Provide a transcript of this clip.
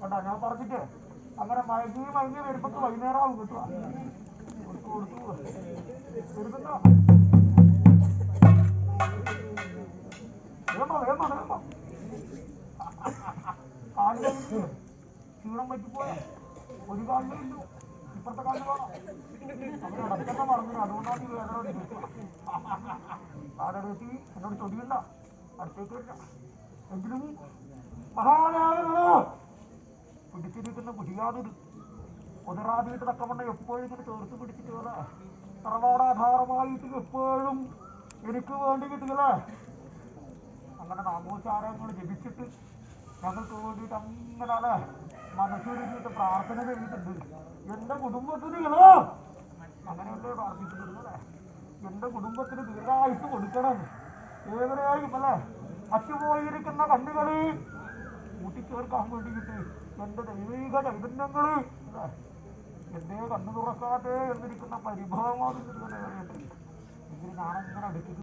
കണ്ടോ ഞാൻ പറഞ്ഞിട്ടേ അങ്ങനെ മയങ്ങി മയങ്ങി വരുമ്പോ വൈകുന്നേരം ആവും കിട്ടുക കൊടുത്തു കൊടുത്തു. വരുന്നുണ്ടോ? വേമ വേമ വേമ കാലിലെ ക്ഷീണം പറ്റിപ്പോയ. ഒരു കാലിലേ അടക്കണ്ട പറഞ്ഞു അതുകൊണ്ടാണ് ഈ വേദന കാലടേത്തി എന്നോട് ചൊടിയില്ല അടുത്തേക്ക് എങ്കിലും മഹാനായനോ പിടിച്ചിരിക്കുന്ന കുടിയാതിത് ഒതറാതിയിട്ട് തക്കവണ്ണ എപ്പോഴും ഇങ്ങനെ ചേർത്ത് പിടിച്ചിട്ട് പോലെ തറവാടാധാരമായിട്ട് എപ്പോഴും എനിക്ക് വേണ്ടി കിട്ടുകല്ലേ അങ്ങനെ നാമോച്ചാരങ്ങൾ ജപിച്ചിട്ട് ഞങ്ങൾക്ക് വേണ്ടിയിട്ട് അങ്ങനെ അല്ലേ മനസ്സൊരുക്കിയിട്ട് പ്രാർത്ഥന കഴിഞ്ഞിട്ടുണ്ട്. എന്റെ കുടുംബത്തിന് ഇളോ. അങ്ങനെയല്ലേ പ്രാർത്ഥിച്ചിട്ടുണ്ടല്ലേ എന്റെ കുടുംബത്തിന് ദീർഘായുസ് കൊടുക്കണം. ഏവരെയായും അല്ലേ? അച്ചുപോയിരിക്കുന്ന കണ്ണുകളെ കൂട്ടിച്ചേർക്കാൻ വേണ്ടിയിട്ട് എന്റെ ദൈവിക ചൈതന്യങ്ങൾ എന്റെ കണ്ണു തുറക്കാതെ എന്നിരിക്കുന്ന പരിഭവമാണ് ഇതിന് ഞാനങ്ങനെ അടുക്കി